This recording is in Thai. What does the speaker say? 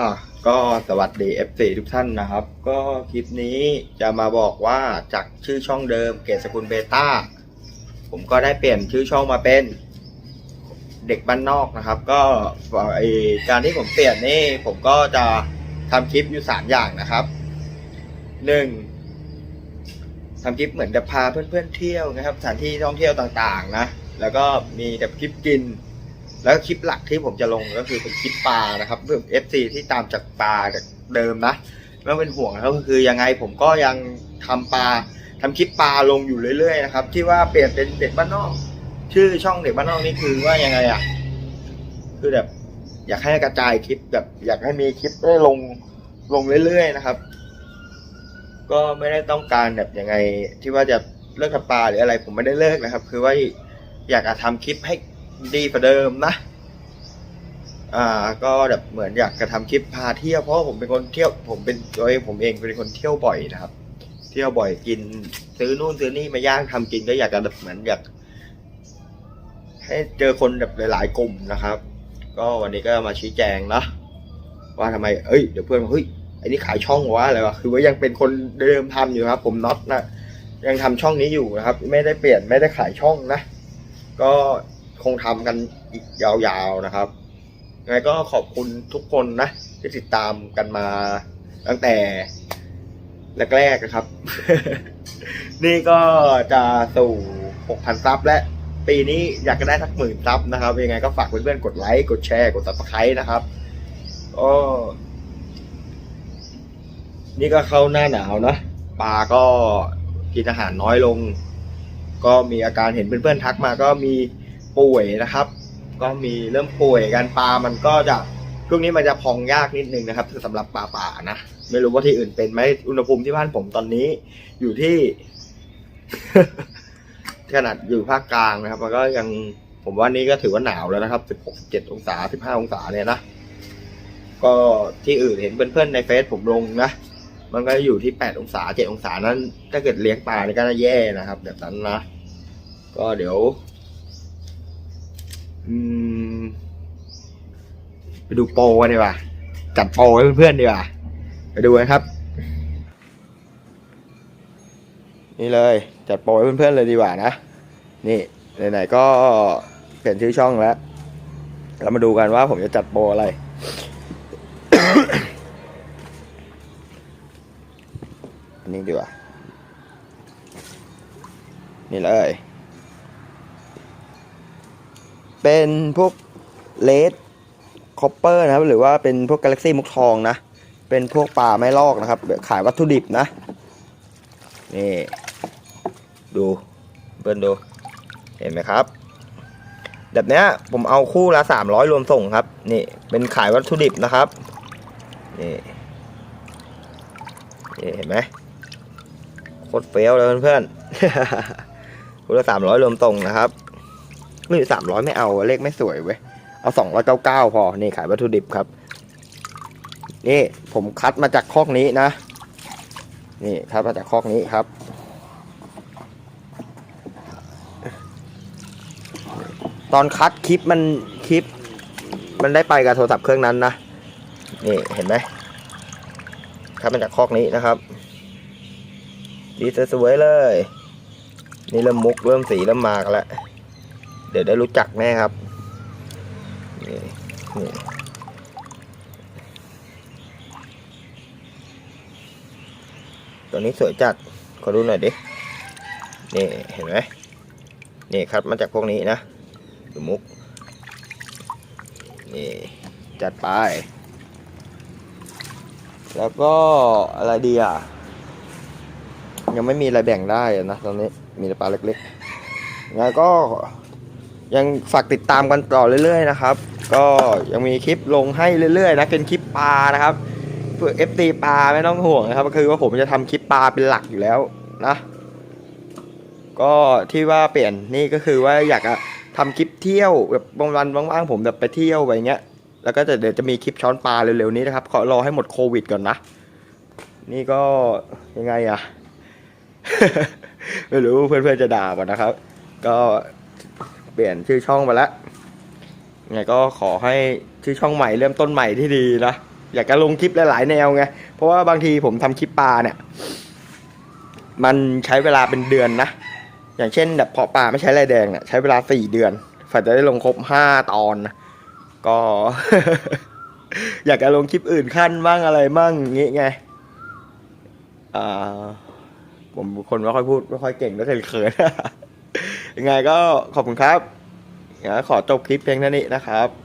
อะก็สวัสดี F4 ทุกท่านนะครับ ก็คลิปนี้จะมาบอกว่าจากชื่อช่องเดิมเกตสกุลเบต้าผมก็ได้เปลี่ยนชื่อช่องมาเป็นเด็กบ้านนอกนะครับ ก็ไอการที่ผมเปลี่ยนนี่ผมก็จะทำคลิปอยู่สามอย่างนะครับหนึ่งทำคลิปเหมือนจะพาเพื่อนๆเที่ยวนะครับสถานที่ท่องเที่ยวต่างๆนะแล้วก็มีแบบคลิปกิน แล้วคลิปหลักที่ผมจะลงก็คือเป็นคลิปปลานะครับเพื่อ FC ที่ตามจากปลาจากเดิมนะไม่ต้องเป็นห่วงนะครับก็คือยังไงผมก็ยังทำปลาทำคลิปปลาลงอยู่เรื่อยๆนะครับที่ว่าเปลี่ยนเป็นเด็กบ้านนอก ชื่อช่องเด็กบ้านนอกนี่คือว่ายังไงอะคือแบบอยากให้กระจายคลิปแบบ อยากให้มีคลิปได้ลงลงเรื่อยๆนะครับ ก็ไม่ได้ต้องการแบบยังไงที่ว่าจะเลิกทำปลาหรืออะไร ผมไม่ได้เลิกนะครับ คือว่าอยากจะทำคลิปให้ ดีกว่าเดิมนะ อ่า ก็แบบเหมือนอยากจะทำคลิปพาเที่ยวเพราะผมเป็นคนเที่ยว ผมเป็นโดยผมเองเป็นคนเที่ยวบ่อยนะครับ เที่ยวบ่อยกิน ซื้อนู่นซื้อนี่มาย่างทำกินก็อยากจะแบบเหมือนอยาก ให้เจอคนแบบหลายๆกลุ่มนะครับ ก็วันนี้ก็มาชี้แจงนะว่าทำไม เอ้ย เดี๋ยวเพื่อนบอกเฮ้ยไอ้นี่ขายช่องวะอะไรวะ คือว่ายังเป็นคนเดิมทำอยู่ครับ ผมน็อตนะ ยังทำช่องนี้อยู่นะครับ ไม่ได้เปลี่ยนไม่ได้ขายช่องนะ ก็ คงทำกันอีกยาวๆนะครับยังไงก็ขอบคุณทุกคนนะ ที่ติดตามกันมาตั้งแต่แรกๆนะครับ นี่ก็จะสู่ 6,000 ซับและปีนี้อยากจะได้สักหมื่นซับนะครับ ยังไงก็ฝากเพื่อนๆกดไลค์ กดแชร์ กด subscribe นะครับก็นี่ก็เข้าหน้าหนาวนะปลาก็กินอาหารน้อยลง ก็มีอาการเห็นเพื่อนๆทักมาก็มี ป่วยนะครับ ก็มีเริ่มป่วยกันปลามันก็จะช่วงนี้มันจะพองยากนิดนึงนะครับสำหรับปลาป่านะไม่รู้ว่าที่อื่นเป็นไหมอุณหภูมิที่บ้านผมตอนนี้ อยู่ที่ขนาดอยู่ภาคกลางนะครับ มันก็ยังผมว่านี่ก็ถือว่าหนาวแล้วนะครับ16 17องศา15องศาเนี่ยนะก็ที่อื่นเห็นเพื่อนๆในเฟซผมลงนะมันก็อยู่ที่8องศา7องศานั้น ถ้าเกิดเลี้ยงปลานี่ก็น่าแย่นะครับ แบบนั้นนะก็เดี๋ยว อืม ไปดูโปรกันดีกว่า จัดโปรให้เพื่อนๆดีกว่า ไปดูกันครับ นี่เลย จัดโปรให้เพื่อนๆเลยดีกว่านะ นี่ไหนๆก็เปลี่ยนชื่อช่องแล้ว เรามาดูกันว่าผมจะจัดโปรอะไร อันนี้ดีกว่า นี่เลย เป็นพวกเลดคอปเปอร์นะครับ หรือว่าเป็นพวกกาแล็กซี่มุกทองนะ เป็นพวกปลาไม่ลอกนะครับ ขายวัตถุดิบนะ นี่ ดูเปิ้ลดู เห็นไหมครับ แบบเนี้ยผมเอาคู่ละสามร้อยรวมส่งครับ นี่ เป็นขายวัตถุดิบนะครับ นี่นี่เห็นไหมโคตรเฟี้ยวเลยเพื่อนๆคู่ละสามร้อยรวมส่งนะครับ ไม่สามร้อยไม่เอาเลขไม่สวยเว้ย เอาสองร้อยเก้าเก้าพอ นี่ขายวัตถุดิบครับ นี่ผมคัดมาจากคอกนี้นะ นี่คัดมาจากคอกนี้ครับ ตอนคัดคลิปมันคลิป มันได้ไปกับโทรศัพท์เครื่องนั้นนะ นี่เห็นไหมคัดมาจากคอกนี้นะครับดีสวยเลย นี่เริ่มมุกเริ่มสีเริ่มมากันแล้ว เดี๋ยวได้รู้จักแน่ครับนี่นี่ตัวนี้สวยจัด ขอดูหน่อยดิ นี่เห็นไหมนี่ครับมาจากพวกนี้นะดูมุก นี่ จัดไป แล้วก็อะไรดีอะ ยังไม่มีอะไรแบ่งได้นะตอนนี้ มีแต่ปลาเล็กๆ แล้วก็ ยังฝากติดตามกันต่อเรื่อยๆนะครับ ก็ยังมีคลิปลงให้เรื่อยๆนะเป็นคลิปปลานะครับเพื่อ FT ปลาไม่ต้องห่วงนะครับก็คือว่าผมจะทำคลิปปลาเป็นหลักอยู่แล้วนะ ก็ที่ว่าเปลี่ยนนี่ก็คือว่าอยากจะทำคลิปเที่ยวแบบบางวันว่างๆผมแบบไปเที่ยวไปเงี้ย แล้วก็จะเดี๋ยวจะมีคลิปช้อนปลาเร็วๆนี้นะครับขอรอให้หมดโควิดก่อนนะ นี่ก็ยังไงอะไม่รู้เพื่อนๆจะด่าก่อนนะครับ ก็ เปลี่ยนชื่อช่องไปแล้วไงก็ขอให้ชื่อช่องใหม่เริ่มต้นใหม่ที่ดีนะอยากจะลงคลิปหลาย ๆ แนวไง เพราะว่าบางทีผมทำคลิปปลาเนี่ย มันใช้เวลาเป็นเดือนนะ อย่างเช่นแบบเพาะปลาไม่ใช้ลายแดงเนี่ยใช้เวลาสี่เดือนฝ่าจะได้ลงครบห้าตอนนะก็ อยากจะลงคลิปอื่นขั้นบ้างอะไรบ้างอย่างงี้ไงอ่าผมคนไม่ค่อยพูดไม่ค่อยเก่งแล้วเขิน ยังไงก็ขอบคุณครับขอจบคลิปเพียงเท่านี้นะครับ